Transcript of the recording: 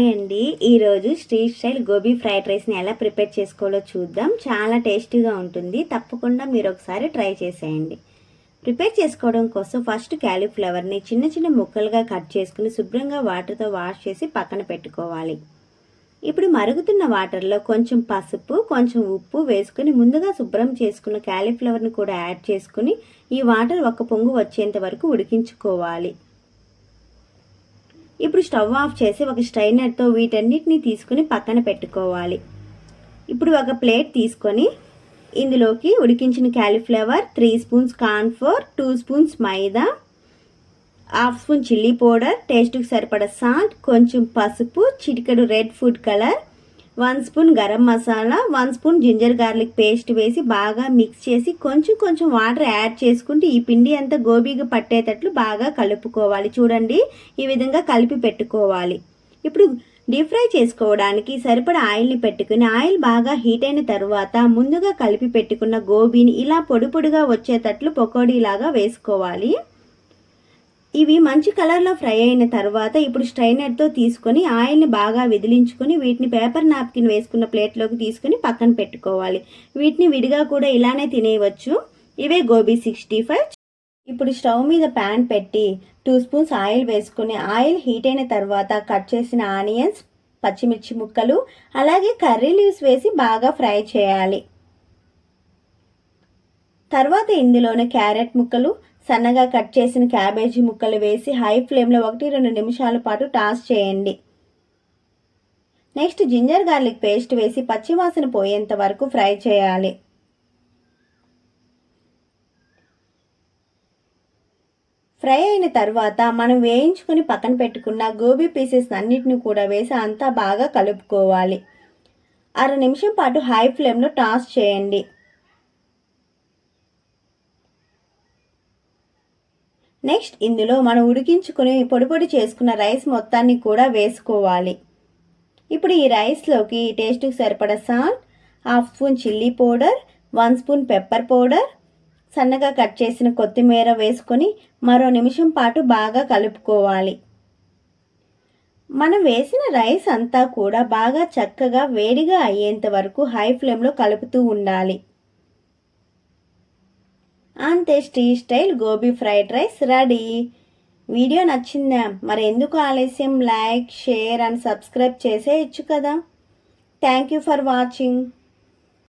Hi అండి. ఈరోజు street style gobi fried రైస్ని ఎలా ప్రిపేర్ చేసుకోవాలో చూద్దాం. చాలా టేస్టీగా ఉంటుంది. తప్పకుండా మీరు ఒకసారి ట్రై చేసేయండి. ప్రిపేర్ చేసుకోవడం కోసం ఫస్ట్ క్యాలీఫ్లవర్ని చిన్న చిన్న ముక్కలుగా కట్ చేసుకుని శుభ్రంగా వాటర్తో వాష్ చేసి పక్కన పెట్టుకోవాలి. ఇప్పుడు మరుగుతున్న వాటర్లో కొంచెం పసుపు కొంచెం ఉప్పు వేసుకుని ముందుగా శుభ్రం చేసుకున్న క్యాలీఫ్లవర్ని కూడా యాడ్ చేసుకుని ఈ వాటర్ ఒక పొంగు వచ్చేంత వరకు ఉడికించుకోవాలి. ఇప్పుడు స్టవ్ ఆఫ్ చేసి ఒక స్ట్రైనర్తో వీటన్నిటిని తీసుకుని పక్కన పెట్టుకోవాలి. ఇప్పుడు ఒక ప్లేట్ తీసుకొని ఇందులోకి ఉడికించిన cauliflower three spoons cornflour two spoons maida half spoon chilli powder టేస్ట్కి సరిపడ సాల్ట్ కొంచెం పసుపు చిటికెడు red food colour one spoon garam masala one spoon ginger garlic paste వేసి బాగా మిక్స్ చేసి కొంచెం కొంచెం వాటర్ యాడ్ చేసుకుంటే ఈ పిండి అంతా గోబీగా పట్టేటట్లు బాగా కలుపుకోవాలి. చూడండి ఈ విధంగా కలిపి పెట్టుకోవాలి. ఇప్పుడు డీప్ ఫ్రై చేసుకోవడానికి సరిపడా ఆయిల్ని పెట్టుకుని ఆయిల్ బాగా హీట్ అయిన తర్వాత ముందుగా కలిపి పెట్టుకున్న గోబీని ఇలా పొడి పొడిగా వచ్చేటట్లు పకోడీలాగా వేసుకోవాలి. ఇవి మంచి కలర్లో ఫ్రై అయిన తర్వాత ఇప్పుడు స్ట్రైనర్తో తీసుకొని ఆయిల్ని బాగా విదిలించుకొని వీటిని పేపర్ నాప్కిన్ వేసుకున్న ప్లేట్లోకి తీసుకొని పక్కన పెట్టుకోవాలి. వీటిని విడిగా కూడా ఇలానే తినేయవచ్చు. ఇవే గోబీ సిక్స్టీ ఫైవ్. ఇప్పుడు స్టవ్ మీద ప్యాన్ పెట్టి టూ స్పూన్స్ ఆయిల్ వేసుకుని ఆయిల్ హీట్ అయిన తర్వాత కట్ చేసిన ఆనియన్స్ పచ్చిమిర్చి ముక్కలు అలాగే కర్రీ లీవ్స్ వేసి బాగా ఫ్రై చేయాలి. తర్వాత ఇందులోనే క్యారెట్ ముక్కలు సన్నగా కట్ చేసిన క్యాబేజీ ముక్కలు వేసి హై ఫ్లేమ్లో ఒకటి రెండు నిమిషాల పాటు టాస్ చేయండి. నెక్స్ట్ జింజర్ గార్లిక్ పేస్ట్ వేసి పచ్చివాసన పోయేంత వరకు ఫ్రై చేయాలి. ఫ్రై అయిన తర్వాత మనం వేయించుకుని పక్కన పెట్టుకున్న గోబీ పీసెస్ అన్నిటిని కూడా వేసి అంతా బాగా కలుపుకోవాలి. అర నిమిషం పాటు హై ఫ్లేమ్లో టాస్ చేయండి. నెక్స్ట్ ఇందులో మనం ఉడికించుకుని పొడి పొడి చేసుకున్న రైస్ మొత్తాన్ని కూడా వేసుకోవాలి. ఇప్పుడు ఈ రైస్లోకి టేస్ట్కి సరిపడ salt half spoon chilli powder one spoon pepper powder సన్నగా కట్ చేసిన కొత్తిమీర వేసుకొని మరో నిమిషం పాటు బాగా కలుపుకోవాలి. మనం వేసిన రైస్ అంతా కూడా బాగా చక్కగా వేడిగా అయ్యేంత వరకు హై ఫ్లేమ్లో కలుపుతూ ఉండాలి. అంతే స్టీ style gobi fried rice ready. Video నచ్చిందా? మరి ఎందుకు ఆలస్యం? లైక్ షేర్ అండ్ సబ్స్క్రైబ్ చేసేయచ్చు కదా. Thank you for watching.